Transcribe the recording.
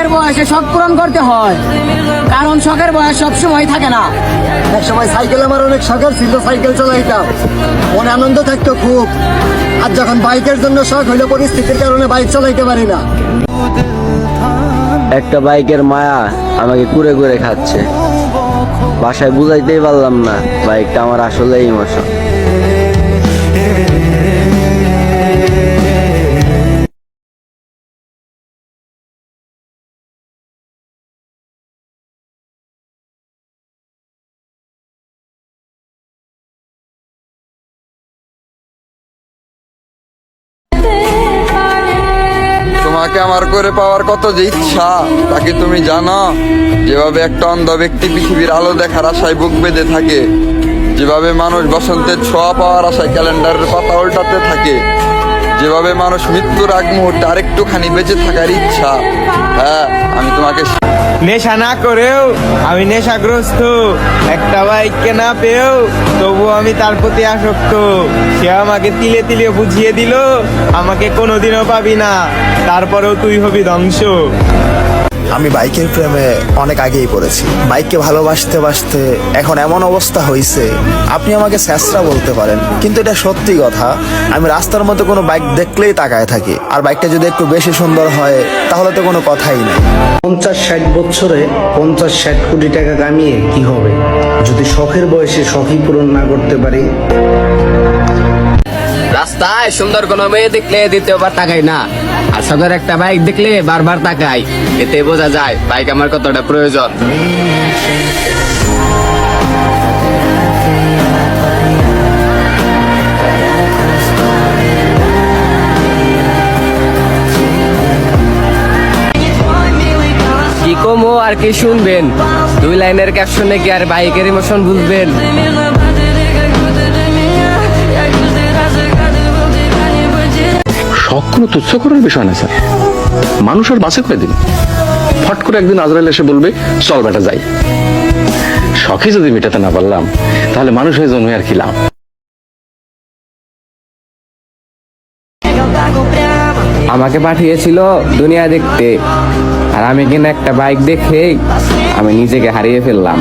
শখের বয়সে শখ পূরণ করতে হয়। কারণ শখের বয়স সবসময় থাকে না। এক সময় সাইকেল আমার অনেক শখের ছিল সাইকেল চালাইতাম। মনে আনন্দ থাকতো খুব। আর যখন বাইকের জন্য শখ হইল পরিস্থিতির কারণে বাইক চালাইতে পারি না। একটা বাইকের মায়া আমাকে কুড়ে কুড়ে খাচ্ছে। বাসায় বুঝাইতেই পারলাম না বাইকটা আমার আসলেই ইমোশন তোমাকে আমার করে পাওয়ার কত যে ইচ্ছা তাকে তুমি জানো? যেভাবে একটা অন্ধ ব্যক্তি পৃথিবীর আলো দেখার আশায় বুক বেঁধে থাকে, যেভাবে মানুষ বসন্তের ছোঁয়া পাওয়ার আশায় ক্যালেন্ডারের পাতা উল্টাতে থাকে, যেভাবে মানুষ মৃত্যুর আগ মুহূর্তে আরেকটুখানি বেঁচে থাকার ইচ্ছা। হ্যাঁ আমি তোমাকে নেশা না করেও আমি নেশাগ্রস্ত। একটা বাইক কেনা পেয়েও তবু আমি তার প্রতি আসক্ত। সে আমাকে তিলে তিলে বুঝিয়ে দিল, আমাকে কোনোদিনও পাবি না, তারপরেও তুই হবি ধ্বংস। আমি বাইকের প্রেমে অনেক আগেই পড়েছি। বাইককে ভালোবাসতে, বাসতে এখন এমন অবস্থা হয়েছে আপনি আমাকে স্যাঁচরা বলতে পারেন, কিন্তু এটা সত্যি কথা, আমি রাস্তার মধ্যে কোনো বাইক দেখলেই তাকায় থাকি, আর বাইকটা যদি একটু বেশি সুন্দর হয়, তাহলে তো কোনো কথাই নেই। পঞ্চাশ ষাট বছরে পঞ্চাশ ষাট কোটি টাকা কামিয়ে কি হবে? যদি শখের বয়সে শখই পূরণ না করতে পারি রাস্তায় সুন্দর কোনো মেয়ে দেখলে দ্বিতীয়বার তাকাই না। আর সদর একটা বাইক দেখলে বারবার তাকাই। এতে বোঝা যায় বাইক আমার কতটা প্রয়োজন। আর কি শুনবেন? দুই লাইনের ক্যাপশনে কি আর বাইকের ইমোশন বুঝবেন কোনো তুচ্ছ করার বিষয় না, স্যার। মানুষ আর করে দিন ফট করে একদিন আজরাইল এসে বলবে, চল বেটা, যাই। শখে যদি মেটাতে না পারলাম, তাহলে মানুষ হয়ে জন্মে আর কি লাভ? আমাকে পাঠিয়েছিল দুনিয়া দেখতে, আর আমি কিনা একটা বাইক দেখে আমি নিজেকে হারিয়ে ফেললাম।